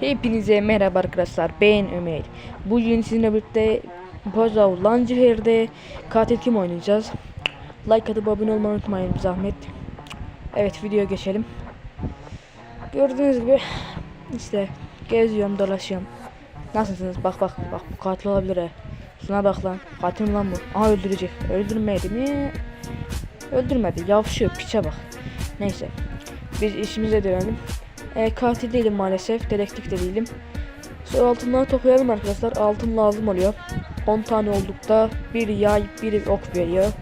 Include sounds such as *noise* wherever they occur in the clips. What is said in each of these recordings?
Hepinize merhaba arkadaşlar ben Ömer. Bugün sizinle birlikte Bozav Lancifer'de katil kim oynayacağız? Like atıp abone olmayı unutmayın zahmet. Evet videoya geçelim. Gördüğünüz gibi işte geziyorum dolaşıyorum. Nasılsınız? Bak bak bak bu katil olabilir he. Şuna bak lan. Katil lan bu? Aha öldürecek. Öldürmedi mi? Öldürmedi. Yavşıyor piçe bak. Neyse. Biz işimize dönelim. E, katil değilim maalesef. Dedektif de değilim. Sonra altınları toplayalım arkadaşlar. Altın lazım oluyor. 10 tane oldukta bir yay, bir ok veriyor.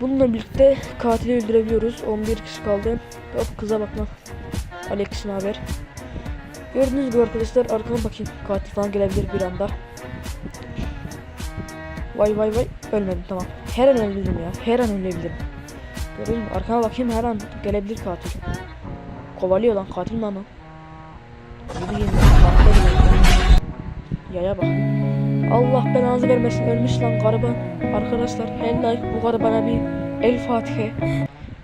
Bununla birlikte katili öldürebiliyoruz. 11 kişi kaldı. Hop kıza bakma. Alex'in haber. Gördüğünüz gibi arkadaşlar arkama bakayım. Katil falan gelebilir bir anda. Vay vay vay. Ölmedim tamam. Her an ölebilirim ya. Her an ölebilirim. Gördün mü? Arkama bakayım her an gelebilir katil. Kovalıyor lan katil lan o? Yaya bak. Allah belanızı vermesin ölmüş lan gariban. Arkadaşlar helal bu garibana bir el fatihe.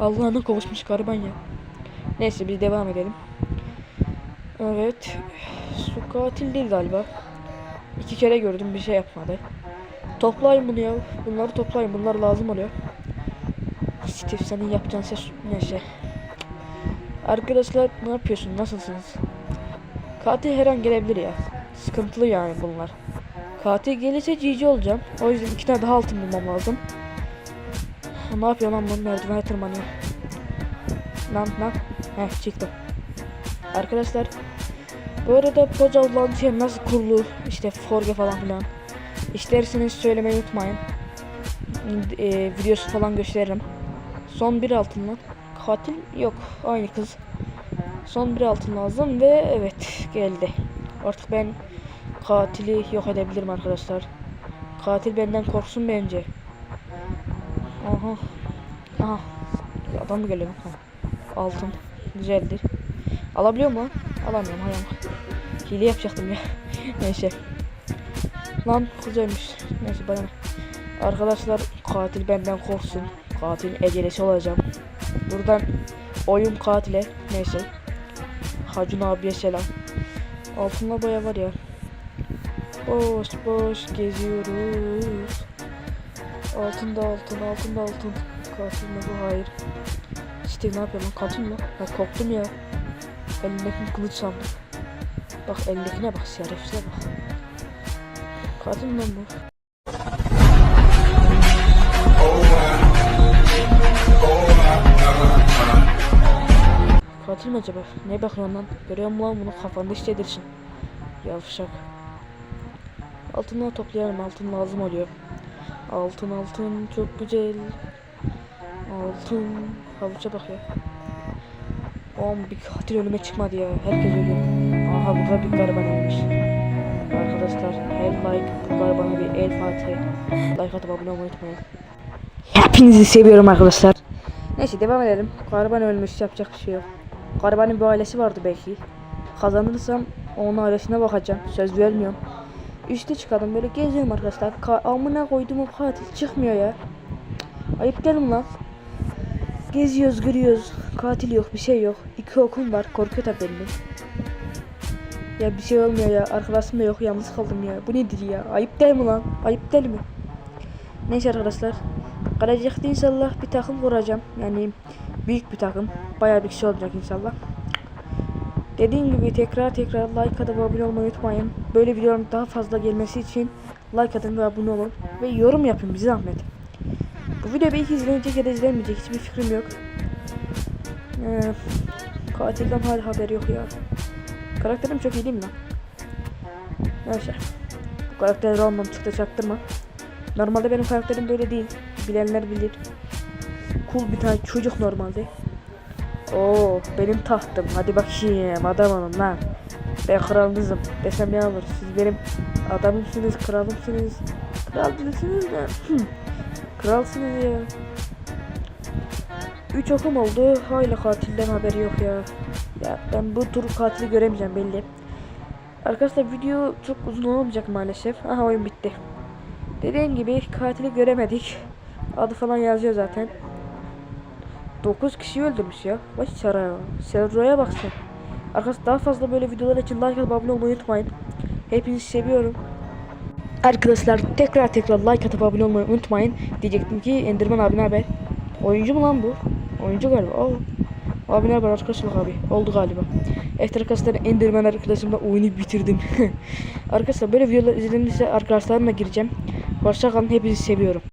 Allah'ına kavuşmuş gariban ya. Neyse biz devam edelim. Evet. Su katil değil galiba. İki kere gördüm bir şey yapmadı. Toplayın bunu ya. Bunları toplayın. Bunlar lazım oluyor. Steve senin yapacağın ses neyse. Arkadaşlar ne yapıyorsun? Nasılsınız? Katil her an gelebilir ya. Sıkıntılı yani bunlar. Katil gelirse GG olacağım. O yüzden iki tane daha altın bulmam lazım. Ne yapıyor lan bu merdivene tırmanıyor. Lan lan. Heh çıktım. Arkadaşlar bu arada Poca Launcher nasıl kurulur? İşte Forge falan filan. İsterseniz söylemeyi unutmayın. Ee, videosu falan gösteririm. Son bir altın lan. Katil yok. Aynı kız. Son bir altın lazım ve evet geldi. Artık ben katili yok edebilirim arkadaşlar. Katil benden korksun bence. Aha. Aha. Adam geliyor? Ha. Altın. Güzeldir. Alabiliyor mu? Alamıyorum hayır. Hile yapacaktım ya. *laughs* Neyse. Lan kız ölmüş. Neyse bana. Arkadaşlar katil benden korksun. Katil ecelesi olacağım. Buradan oyun katile. Neyse. Hacun abiye selam. Altında baya var ya. Boş boş geziyoruz. Altında altın, altında altın. Katil bu? Hayır. Steve ne yapıyor lan? Katil mi? Ben ya. Elindeki kılıç sandım. Bak elindekine bak, şerefsize bak. Katil mi bu? Katil mi acaba? Ne bakıyorsun lan? Görüyor musun lan bunu kafanda hissedirsin. Yavşak. Altınları toplayalım. Altın lazım oluyor. Altın altın çok güzel. Altın. Havuça bak ya. Oğlum bir katil önüme çıkmadı ya. Herkes ölüyor. Aha burada bir gariban olmuş. Arkadaşlar her like bu garibana bir el fatih. Like atıp abone olmayı unutmayın. Hepinizi seviyorum arkadaşlar. Neyse devam edelim. Gariban ölmüş yapacak bir şey yok. Garibanın bir ailesi vardı belki. Kazanırsam onun ailesine bakacağım. Söz vermiyorum. Üste çıkalım böyle geziyorum arkadaşlar. Ka amına koyduğum katil çıkmıyor ya. Ayıp değil mi lan? Geziyoruz gülüyoruz. Katil yok bir şey yok. İki okum var. Korkuyor tabii beni. Ya bir şey olmuyor ya. Arkadaşım da yok. Yalnız kaldım ya. Bu nedir ya? Ayıp değil mi lan? Ayıp değil mi? Neyse arkadaşlar. Gelecekte inşallah bir takım kuracağım. Yani büyük bir takım. Bayağı bir kişi olacak inşallah. Dediğim gibi tekrar tekrar like atıp abone olmayı unutmayın. Böyle videoların daha fazla gelmesi için like atın ve abone olun. Ve yorum yapın bize zahmet. Bu video belki izlenecek ya da izlenmeyecek hiçbir fikrim yok. Ee, katilden hala haberi yok ya. Karakterim çok iyi değil mi lan? Neyse. Bu karakter olmam çıktı çaktırma. Normalde benim karakterim böyle değil. Bilenler bilir. Cool bir tane çocuk normalde. Oo benim tahtım. Hadi bakayım adamım lan. Ben kralınızım. Desem ne olur. Siz benim adamımsınız, kralımsınız. Kral değilsiniz de. Kralsınız ya. Üç okum oldu. Hala katilden haberi yok ya. Ya ben bu tur katili göremeyeceğim belli. Arkadaşlar video çok uzun olmayacak maalesef. Aha oyun bitti. Dediğim gibi katili göremedik. Adı falan yazıyor zaten. 9 kişi öldürmüş ya. Vay çara. Serro'ya bak sen. Arkadaşlar daha fazla böyle videolar için like atıp abone olmayı unutmayın. Hepinizi seviyorum. Arkadaşlar tekrar tekrar like atıp abone olmayı unutmayın. Diyecektim ki Enderman abi haber? Oyuncu mu lan bu? Oyuncu galiba. Oo. Abi ne haber arkadaşlar abi? Oldu galiba. Evet arkadaşlar Enderman arkadaşımla oyunu bitirdim. *laughs* arkadaşlar böyle videolar izlenirse arkadaşlarımla gireceğim. Hoşça kalın hepinizi seviyorum.